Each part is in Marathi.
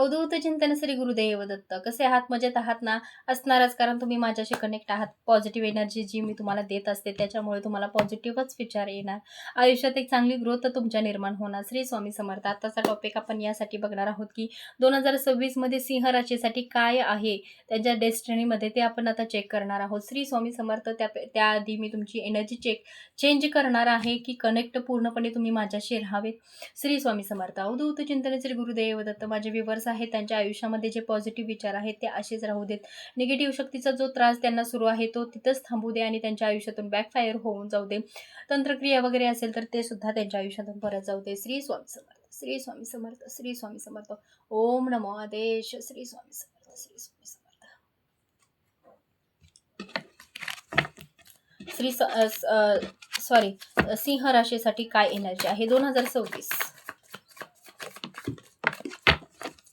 अवधूत चिंतन श्री गुरुदेव दत्त कसे आहात? मजेत आहात ना? असणारच कारण तुम्ही माझ्याशी कनेक्ट आहात. पॉझिटिव्ह एनर्जी जी मी तुम्हाला देत असते त्याच्यामुळे तुम्हाला पॉझिटिव्हच विचार येणार. आयुष्यात एक चांगली ग्रोथ तुमच्या निर्माण होणार. श्री स्वामी समर्थ. आताचा टॉपिक आपण यासाठी बघणार आहोत की दोन हजार सव्वीसमध्ये सिंह राशीसाठी काय आहे? त्यांच्या डेस्टिनीमध्ये ते आपण आता चेक करणार आहोत. श्री स्वामी समर्थ त्या त्याआधी मी तुमची एनर्जी चेक चेंज करणार आहे की कनेक्ट पूर्णपणे तुम्ही माझ्याशी राहावेत. श्री स्वामी समर्थ. अवधूत चिंतन श्री गुरुदेव दत्त माझे विवर्स आहे त्यांच्या आयुष्यामध्ये जे पॉझिटिव्ह विचार आहेत ते असेच राहू देत. निगेटिव्ह शक्तीचा जो त्रास त्यांना सुरू आहे तो तिथंच थांबू दे आणि त्यांच्या आयुष्यातून बॅकफायर होऊन जाऊ दे. तंत्रक्रिया वगैरे असेल तर ते सुद्धा त्यांच्या आयुष्यातून परत जाऊ दे. श्री स्वामी समर्थ श्री स्वामी समर्थ श्री स्वामी समर्थ. ओम नमो आदेश श्री स्वामी समर्थ श्री स्वामी समर्थ. श्री सॉरी सिंह राशीसाठी काय एनर्जी आहे? दोन हजार सव्वीस.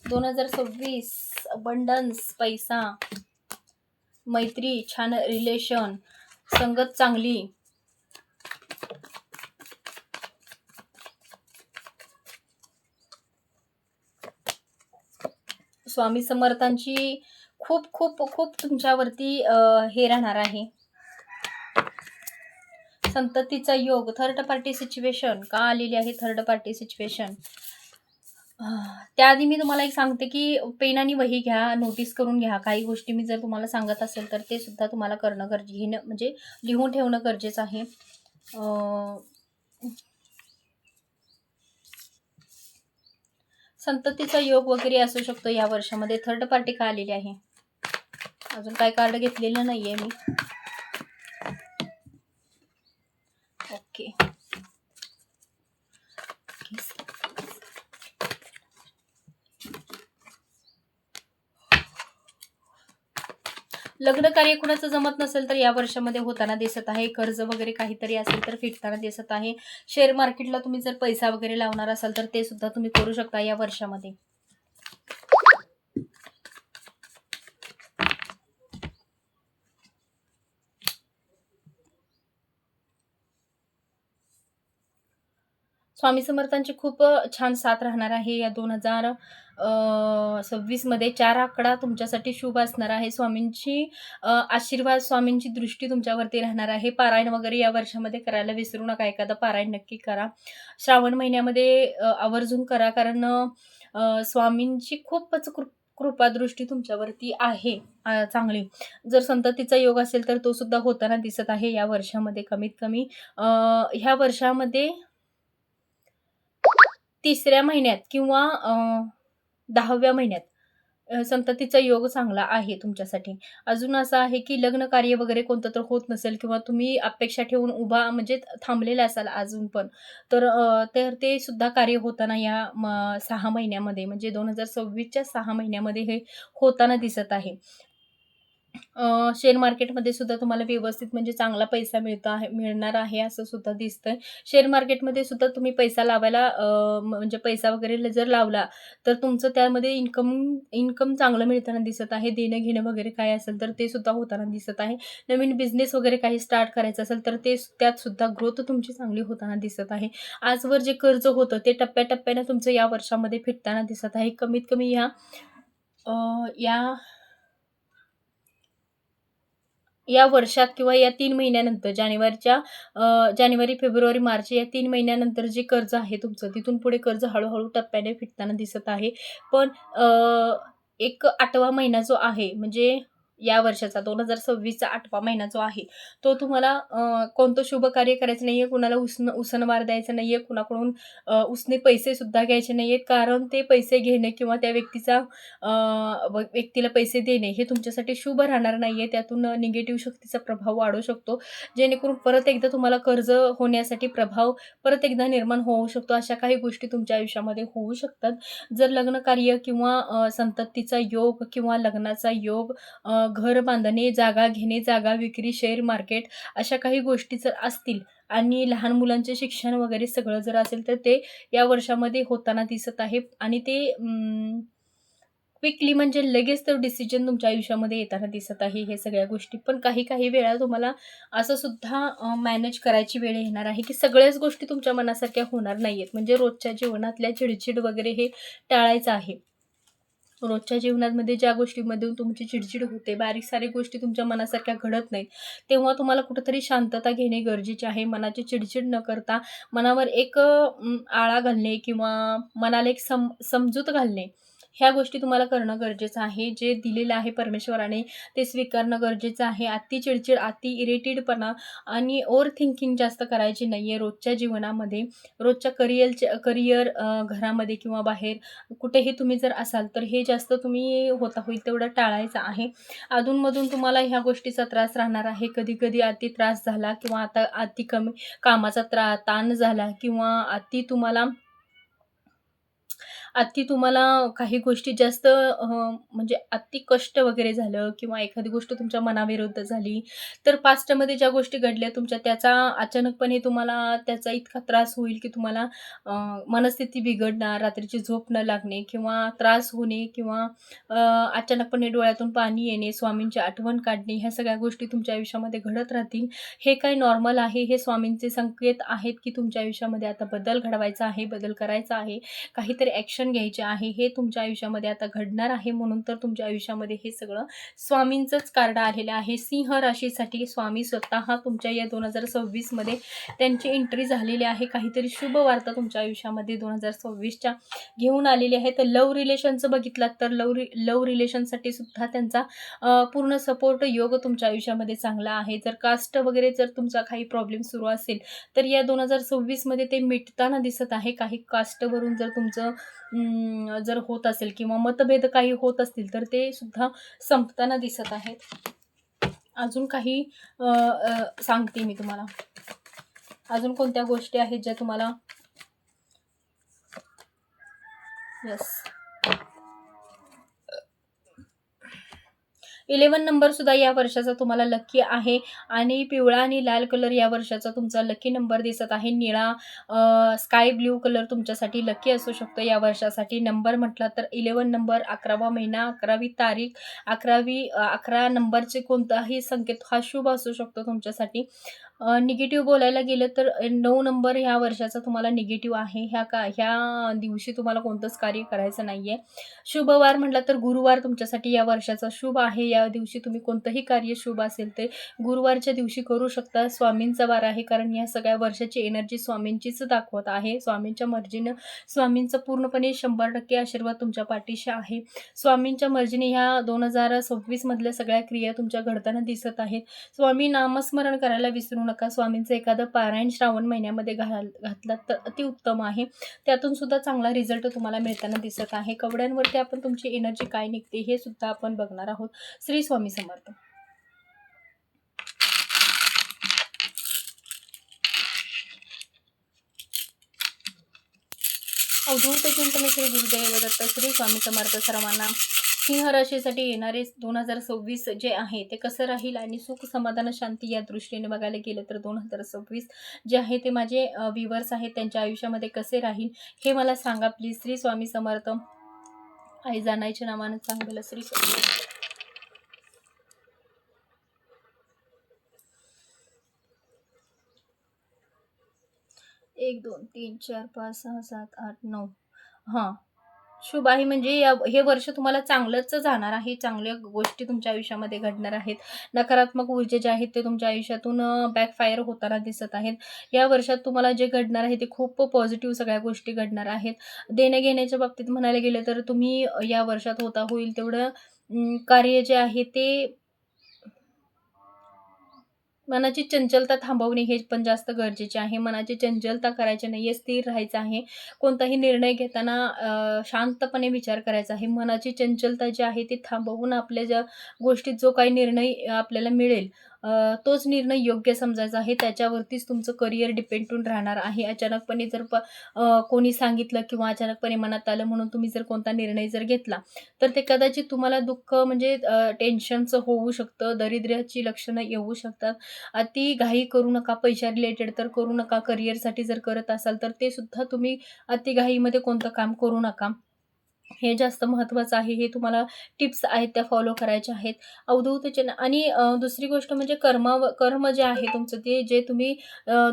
दोन हजार सव्वीस अबंडन्स पैसा मैत्री छान रिलेशन संगत चांगली. स्वामी समर्थांची खूप खूप खूप तुमच्यावरती हे राहणार आहे. संततीचा योग थर्ड पार्टी सिच्युएशन का आलेली आहे थर्ड पार्टी सिच्युएशन त्याआधी मी तुम्हाला एक सांगते की पेन आणि वही घ्या नोटीस करून घ्या. काही गोष्टी मी जर तुम्हाला सांगत असेल तर ते सुद्धा तुम्हाला करणं गरजे घेणं म्हणजे लिहून ठेवणं गरजेचं आहे. संततीचा योग वगैरे असू शकतो या वर्षामध्ये. थर्ड पार्टी का आलेली आहे? अजून काय कार्ड घेतलेलं नाहीये मी. ओके लग्न कार्य कुणाचं जमत नसेल तर या वर्षामध्ये होताना दिसत आहे. कर्ज वगैरे काहीतरी असेल तर फिटताना दिसत आहे. शेअर मार्केटला तुम्ही जर पैसा वगैरे लावणार असाल तर ते सुद्धा तुम्ही करू शकता या वर्षामध्ये. स्वामी समर्थांची खूप छान साथ राहणार आहे. या दोन हजार सव्वीसमध्ये चार आकडा तुमच्यासाठी शुभ असणार आहे. स्वामींची आशीर्वाद स्वामींची दृष्टी तुमच्यावरती राहणार आहे. पारायण वगैरे या वर्षामध्ये करायला विसरू नका. एखादं पारायण नक्की करा. श्रावण महिन्यामध्ये आवर्जून करा. कारण स्वामींची खूपच कृप कृपादृष्टी तुमच्यावरती आहे चांगली. जर संततीचा योग असेल तर तो सुद्धा होताना दिसत आहे. या वर्षामध्ये कमीत कमी ह्या वर्षामध्ये तिसऱ्या महिन्यात किंवा दहाव्या महिन्यात संततीचा योग चांगला आहे तुमच्यासाठी. अजून असं आहे की लग्न कार्य वगैरे कोणतं तर होत नसेल किंवा तुम्ही अपेक्षा ठेवून उभा म्हणजे थांबलेला असाल अजून पण तर तर ते सुद्धा कार्य होताना या म सहा महिन्यामध्ये म्हणजे दोन हजार सव्वीसच्या सहा महिन्यामध्ये हे होताना दिसत आहे. शेअर मार्केटमध्ये सुद्धा तुम्हाला व्यवस्थित म्हणजे चांगला पैसा मिळतो आहे मिळणार आहे असं सुद्धा दिसतंय. शेअर मार्केटमध्ये सुद्धा तुम्ही पैसा लावायला म- म्हणजे पैसा वगैरे ल- जर लावला तर तुमचं त्यामध्ये इन्कम इन्कम चांगलं मिळताना दिसत आहे. देणं घेणं वगैरे काय असेल तर ते सुद्धा होताना दिसत आहे. नवीन बिझनेस वगैरे काही स्टार्ट करायचं असेल तर ते त्यात सुद्धा ग्रोथ तुमची चांगली होताना दिसत आहे. आजवर जे कर्ज होतं ते टप्प्याटप्प्यानं तुमचं या वर्षामध्ये फिटताना दिसत आहे. कमीत कमी या या या वर्षात किंवा या तीन महिन्यानंतर जानेवारीच्या जानेवारी फेब्रुवारी मार्च या तीन महिन्यानंतर जे कर्ज आहे तुमचं तिथून पुढे कर्ज हळूहळू टप्प्याने फिटताना दिसत आहे. पण एक आठवा महिना जो आहे म्हणजे या वर्षाचा दोन हजार सव्वीसचा आठवा महिना जो आहे तो तुम्हाला कोणतं शुभ कार्य करायचं नाही आहे कुणाला उसन उसनवार द्यायचं नाही आहे कुणाकडून उसने पैसे सुद्धा घ्यायचे नाही आहेत कारण ते पैसे घेणे किंवा त्या व्यक्तीचा व व्यक्तीला पैसे देणे हे तुमच्यासाठी शुभ राहणार नाही आहे त्यातून निगेटिव्ह शक्तीचा प्रभाव वाढू शकतो जेणेकरून परत एकदा तुम्हाला कर्ज होण्यासाठी प्रभाव परत एकदा निर्माण होऊ शकतो अशा काही गोष्टी तुमच्या आयुष्यामध्ये होऊ शकतात. जर लग्न कार्य किंवा संततीचा योग किंवा लग्नाचा योग घर बांधणे जागा घेणे जागा विक्री शेअर मार्केट अशा काही गोष्टी जर असतील आणि लहान मुलांचे शिक्षण वगैरे सगळं जर असेल तर ते या वर्षामध्ये होताना दिसत आहे आणि ते क्विकली म्हणजे लगेच तर डिसिजन तुमच्या आयुष्यामध्ये येताना दिसत आहे हे सगळ्या गोष्टी. पण काही काही वेळा तुम्हाला असं सुद्धा मॅनेज करायची वेळ येणार आहे की सगळ्याच गोष्टी तुमच्या मनासारख्या होणार नाही आहेत म्हणजे रोजच्या जीवनातल्या चिडचिड वगैरे हे टाळायचं आहे. रोजच्या जीवनामध्ये ज्या गोष्टीमधून तुमची चिडचिड होते बारीक सारी गोष्टी तुमच्या मनासारख्या घडत नाहीत तेव्हा तुम्हाला कुठंतरी शांतता घेणे गरजेचे आहे. मनाची चिडचिड न करता मनावर एक आळा घालणे किंवा मनाला एक सम समजूत घालणे ह्या गोष्टी तुम्हाला करणं गरजेचं आहे. जे दिलेलं आहे परमेश्वराने ते स्वीकारणं गरजेचं आहे. अति चिडचिड अति इरिटेडपणा आणि ओव्हर थिंकिंग जास्त करायची नाही आहे रोजच्या जीवनामध्ये. रोजच्या करिअरच्या करिअर घरामध्ये किंवा बाहेर कुठेही तुम्ही जर असाल तर हे जास्त तुम्ही होता होईल तेवढं टाळायचं आहे. अधूनमधून तुम्हाला ह्या गोष्टीचा त्रास राहणार आहे. कधी कधी अति त्रास झाला किंवा आता अति कमी कामाचा त्रा ताण झाला किंवा अति तुम्हाला अति तुम्हाला काही गोष्टी जास्त अ, म्हणजे अति कष्ट वगैरे झालं किंवा एखादी गोष्ट तुमच्या मनाविरुद्ध झाली तर पास्टमध्ये ज्या गोष्टी घडल्या तुमच्या त्याचा अचानकपणे तुम्हाला त्याचा इतका त्रास होईल की तुम्हाला अ, मनस्थिती बिघडणार रात्रीची झोप न लागणे किंवा त्रास होणे किंवा अ, अचानकपणे डोळ्यातून पाणी येणे स्वामींची आठवण काढणे ह्या सगळ्या गोष्टी तुमच्या आयुष्यामध्ये घडत राहतील. हे काय नॉर्मल आहे? हे स्वामींचे संकेत आहेत की तुमच्या आयुष्यामध्ये आता बदल घडवायचा आहे बदल करायचा आहे? काहीतरी ॲक्शन घ्यायचे आहे हे तुमच्या आयुष्यामध्ये आता घडणार आहे म्हणून तर तुमच्या आयुष्यामध्ये हे सगळं स्वामींचंच कार्ड आलेलं आहे. सिंह राशीसाठी स्वामी स्वतः तुमच्या या दोन हजार सव्वीसमध्ये त्यांची एंट्री झालेली आहे. काहीतरी शुभ वार्ता तुमच्या आयुष्यामध्ये दोन हजार सव्वीसच्या घेऊन आलेली आहे. तर लव रिलेशनचं बघितलात तर लव रि लव रिलेशनसाठी सुद्धा त्यांचा पूर्ण सपोर्ट योग तुमच्या आयुष्यामध्ये चांगला आहे. जर कास्ट वगैरे जर तुमचा काही प्रॉब्लेम सुरू असेल तर या दोन हजार सव्वीसमध्ये ते मिटताना दिसत आहे. काही कास्टवरून जर तुमचं जर होत असेल किंवा मतभेद काही होत असतील तर ते सुद्धा संपताना दिसत आहेत. अजून काही सांगते मी तुम्हाला. अजून कोणत्या गोष्टी आहेत ज्या तुम्हाला यस इलेवन नंबर सुद्धा या वर्षाचा तुम्हाला लक्की आहे. आणि पिवळा आणि लाल कलर या वर्षाचा तुमचा लकी नंबर दिसत आहे. निळा स्काय ब्ल्यू कलर तुमच्यासाठी लकी असू शकतो. या वर्षासाठी नंबर म्हटला तर इलेवन नंबर अकरावा महिना अकरावी तारीख अकरावी अकरा नंबरचे कोणताही संकेत हा शुभ असू शकतो तुमच्यासाठी. निगेटिव्ह बोलायला गेलं तर नऊ नंबर ह्या वर्षाचा तुम्हाला निगेटिव्ह आहे. ह्या का ह्या दिवशी तुम्हाला कोणतंच कार्य करायचं नाही आहे शुभवार म्हटलं तर गुरुवार तुमच्यासाठी या वर्षाचा शुभ आहे. या दिवशी तुम्ही कोणतंही कार्य शुभ असेल ते गुरुवारच्या दिवशी करू शकता. स्वामींचा वार आहे. कारण या सगळ्या वर्षाची एनर्जी स्वामींचीच दाखवत आहे. स्वामींच्या मर्जीनं स्वामींचा पूर्णपणे शंभर टक्के आशीर्वाद तुमच्या पाठीशी आहे. स्वामींच्या मर्जीने ह्या दोन हजार सव्वीसमधल्या सगळ्या क्रिया तुमच्या घडताना दिसत आहेत. स्वामी नामस्मरण करायला विसरू नका. स्वामींचं एखादं पारायण श्रावण महिन्यामध्ये घाल घातलात तर अतिउत्तम आहे. त्यातून सुद्धा चांगला रिझल्ट तुम्हाला मिळताना दिसत आहे. कवड्यांवरती आपण तुमची एनर्जी काय निघते हे सुद्धा आपण बघणार आहोत. श्री स्वामी समर्थ. अवधूत चिंतन श्री गुरुदेव दत्त श्री स्वामी समर्थ सर्वांना सिंह राशीसाठी येणारे दोन हजार सव्वीस जे आहे ते कसं राहील आणि सुख समाधान शांती या दृष्टीने बघायला गेलं तर दोन हजार सव्वीस जे आहे ते माझे व्ह्युअर्स आहेत. त्यांच्या आयुष्यामध्ये कसे राहील हे मला सांगा. प्लीज श्री स्वामी समर्थ. आई जाणायच्या नावानं सांगलं श्री स्वामी. एक दोन तीन चार पाच सहा सात आठ नऊ. हां. शुभ आहे म्हणजे या हे वर्ष तुम्हाला चांगलंच जाणार आहे. चांगल्या गोष्टी तुमच्या आयुष्यामध्ये घडणार आहेत. नकारात्मक ऊर्जा जे आहेत ते तुमच्या आयुष्यातून बॅकफायर होताना दिसत आहेत. या वर्षात तुम्हाला जे घडणार आहे ते खूप पॉझिटिव्ह सगळ्या गोष्टी घडणार आहेत. देण्या घेण्याच्या बाबतीत म्हणायला गेलं तर तुम्ही या वर्षात होता होईल तेवढं कार्य जे आहे ते मनाची चंचलता थांबवणे हे पण जास्त गरजेचे आहे. मनाची चंचलता करायची नाही आहे स्थिर राहायचं आहे. कोणताही निर्णय घेताना शांतपणे विचार करायचा आहे. मनाची चंचलता जी आहे ती थांबवून आपल्या ज्या गोष्टीत जो काही निर्णय आपल्याला मिळेल तोच निर्णय योग्य समजायचा आहे. त्याच्यावरतीच तुमचं करिअर डिपेंडून राहणार आहे. अचानकपणे जर प कोणी सांगितलं किंवा अचानकपणे मनात आलं म्हणून तुम्ही जर कोणता निर्णय जर घेतला तर ते कदाचित तुम्हाला दुःख म्हणजे टेन्शनचं होऊ शकतं दरिद्र्याची लक्षणं येऊ शकतात. अति घाई करू नका पैशा रिलेटेड तर करू नका करिअरसाठी जर करत असाल तर ते सुद्धा तुम्ही अति घाईमध्ये कोणतं काम करू नका. हे जास्त महत्त्वाचं आहे हे तुम्हाला टिप्स आहेत त्या फॉलो करायच्या आहेत. अवधूत चिन्ह आणि दुसरी गोष्ट म्हणजे कर्माव कर्म जे आहे तुमचं ते जे तुम्ही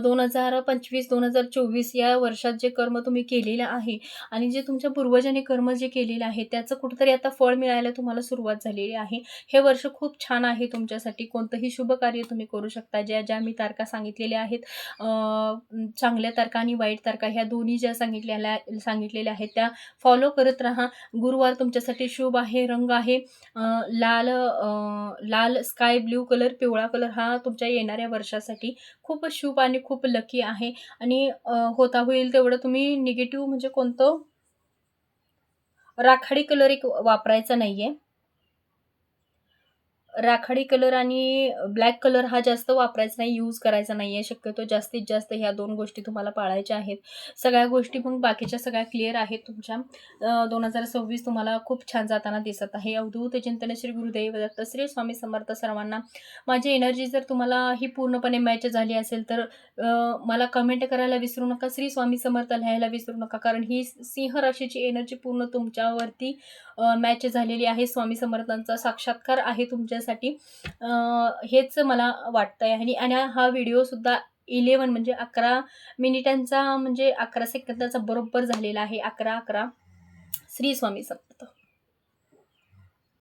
दोन हजार पंचवीस दोन हजार चोवीस या वर्षात जे कर्म तुम्ही केलेलं आहे आणि जे तुमच्या पूर्वजांनी कर्म जे केलेलं आहे त्याचं कुठंतरी आता फळ मिळायला तुम्हाला सुरुवात झालेली आहे. हे वर्ष खूप छान आहे तुमच्यासाठी. कोणतंही शुभ कार्य तुम्ही करू शकता. ज्या ज्या मी तारखा सांगितलेल्या आहेत चांगल्या तारखा आणि वाईट तारखा ह्या दोन्ही ज्या सांगितलेल्या सांगितलेल्या आहेत त्या फॉलो करत राहा. गुरुवार तुमच्यासाठी शुभ आहे रंग आहे. लाल लाल स्काय ब्ल्यू कलर पिवळा कलर हा तुमच्या येणाऱ्या वर्षासाठी खूप शुभ आणि खूप लकी आहे. आणि होता होईल तेवढं तुम्ही निगेटिव्ह म्हणजे कोणतं? राखाडी कलर एक वापरायचा नाही आहे राखाडी कलर आणि ब्लॅक कलर हा जास्त वापरायचा नाही यूज करायचा नाही आहे शक्यतो जास्तीत जास्त ह्या दोन गोष्टी तुम्हाला पाळायच्या आहेत. सगळ्या गोष्टी मग बाकीच्या सगळ्या क्लिअर आहेत तुमच्या. दोन हजार सव्वीस तुम्हाला खूप छान जाताना दिसत आहे. अवधूत चिंतन श्री गुरुदेव दत्त श्री स्वामी समर्थ सर्वांना माझी एनर्जी जर तुम्हाला ही पूर्णपणे मॅच झाली असेल तर मला कमेंट करायला विसरू नका. श्री स्वामी समर्थ लिहायला विसरू नका. कारण ही सिंह राशीची एनर्जी पूर्ण तुमच्यावरती मॅच झालेली आहे. स्वामी समर्थांचा साक्षात्कार आहे तुमच्या अ, हेच मला वाटतं आहे आणि आणि हा व्हिडिओसुद्धा इलेवन म्हणजे अकरा मिनिटांचा म्हणजे अकरा सेकंदाचा बरोबर झालेला आहे. अकरा अकरा. श्री स्वामी समर्थ